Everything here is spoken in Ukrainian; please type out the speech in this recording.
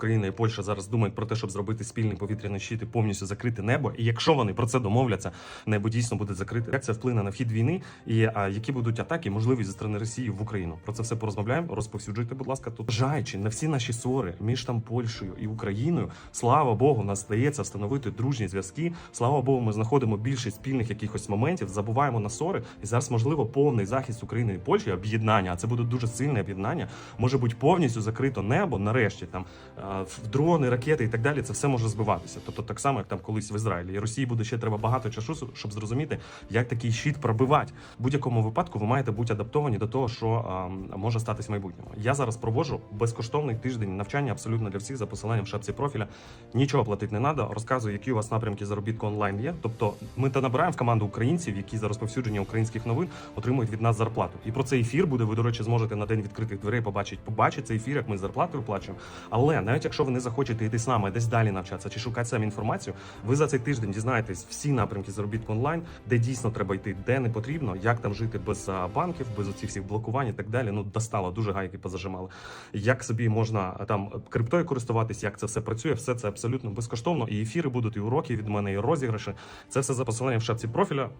Україна і Польща зараз думають про те, щоб зробити спільний повітряний щит і повністю закрити небо. І якщо вони про це домовляться, небо дійсно буде закрите. Як це вплине на вхід війни і а, які будуть атаки можливі зі сторони Росії в Україну? Про це все порозмовляємо. Розповсюджуйте, будь ласка, тут Жаючи на всі наші ссори між там Польщею і Україною. Слава Богу, нас здається встановити дружні зв'язки. Слава Богу, ми знаходимо більше спільних якихось моментів, забуваємо на ссори. І зараз можливо повний захист України і Польщі, об'єднання. А це буде дуже сильне об'єднання. Може бути повністю закрито небо. Нарешті там а, в дрони, ракети і так далі. Це все може збиватися. Тобто, так само, як там колись в Ізраїлі. І Росії буде ще треба багато часу, щоб зрозуміти, як такий щит пробивати. В будь-якому випадку ви маєте бути адаптовані до того, що а, може статись в майбутньому. Я зараз проводжу безкоштовний тиждень навчання абсолютно для всіх за посиланням в шапці профіля. Нічого платити не треба. Розказую, які у вас напрямки заробітку онлайн є. Тобто, ми та набираємо в команду українців, які за розповсюдження українських новин отримують від нас зарплату. І про цей ефір буде. Ви, до речі, зможете на день відкритих дверей побачити. Побачити цей ефір, як ми зарплату виплачуємо. Але навіть якщо ви не захочете йти з нами десь далі навчатися чи шукати самі інформацію, ви за цей тиждень дізнаєтесь всі напрямки заробітку онлайн, де дійсно треба йти, де не потрібно, як там жити без банків, без оцих всіх блокувань і так далі. Ну достало дуже гайки позажимали. Як собі можна там криптою користуватись, як це все працює, все це абсолютно безкоштовно. І ефіри будуть, і уроки від мене, і розіграші. Це все за посиланням в шапці профіля.